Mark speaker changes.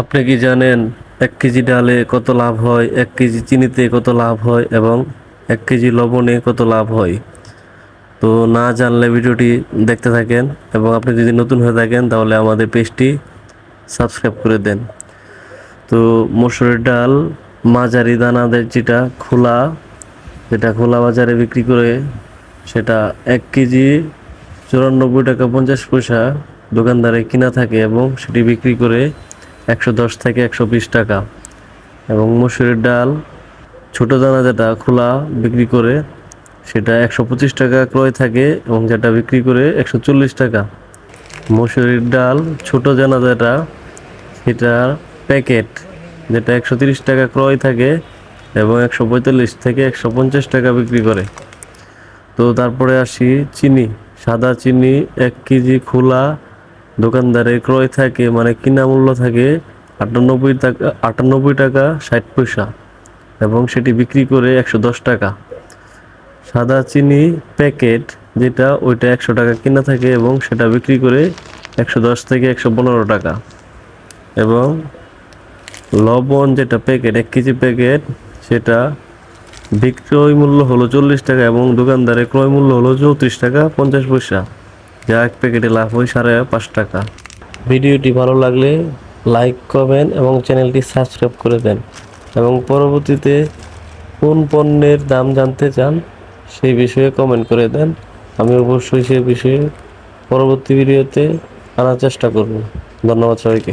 Speaker 1: আপনি কি জানেন এক কেজি ডালে কত লাভ হয়, এক কেজি চিনিতে কত লাভ হয় এবং এক কেজি লবণে কত লাভ হয়? তো না জানলে ভিডিওটি দেখতে থাকেন এবং আপনি যদি নতুন হয়ে থাকেন তাহলে আমাদের পেজটি সাবস্ক্রাইব করে দেন। তো মসুরের ডাল, মাঝারি দানাদের যেটা খোলা যেটা খোলা বাজারে বিক্রি করে সেটা এক কেজি চুরানব্বই টাকা পঞ্চাশ পয়সা দোকানদারে কিনা থাকে এবং সেটি বিক্রি করে একশো দশ থেকে একশো বিশ টাকা। এবং মসুরের ডাল, ছোটো দানা যেটা খোলা বিক্রি করে সেটা একশো পঁচিশ টাকা ক্রয় থাকে এবং যেটা বিক্রি করে একশো চল্লিশ টাকা। মসুরির ডাল, ছোট দানা যেটা সেটা প্যাকেট যেটা একশো তিরিশ টাকা ক্রয় থাকে এবং একশো পঁয়তাল্লিশ থেকে একশো পঞ্চাশ টাকা বিক্রি করে। তো তারপরে আসি চিনি, সাদা চিনি এক কেজি খোলা দোকানদারে ক্রয় থাকে মানে কিনা মূল্য থাকে আটানব্বই টাকা আটানব্বই টাকা ষাট পয়সা এবং সেটি বিক্রি করে একশো দশ টাকা। সাদা চিনি প্যাকেট যেটা ওইটা একশো টাকা কিনা থাকে এবং সেটা বিক্রি করে একশো দশ থেকে একশো পনেরো টাকা। এবং লবণ যেটা প্যাকেট, এক কেজি প্যাকেট, সেটা বিক্রয় মূল্য হলো চল্লিশ টাকা এবং দোকানদারের ক্রয় মূল্য হলো চৌত্রিশ টাকা পঞ্চাশ পয়সা। যা এক প্যাকেটে লাভ হয় সাড়ে পাঁচ টাকা। ভিডিওটি ভালো লাগলে লাইক করবেন এবং চ্যানেলটি সাবস্ক্রাইব করে দেন এবং পরবর্তীতে কোন পণ্যের দাম জানতে চান সেই বিষয়ে কমেন্ট করে দেন। আমি অবশ্যই সে বিষয়ে পরবর্তী ভিডিওতে আনার চেষ্টা করব। ধন্যবাদ সবাইকে।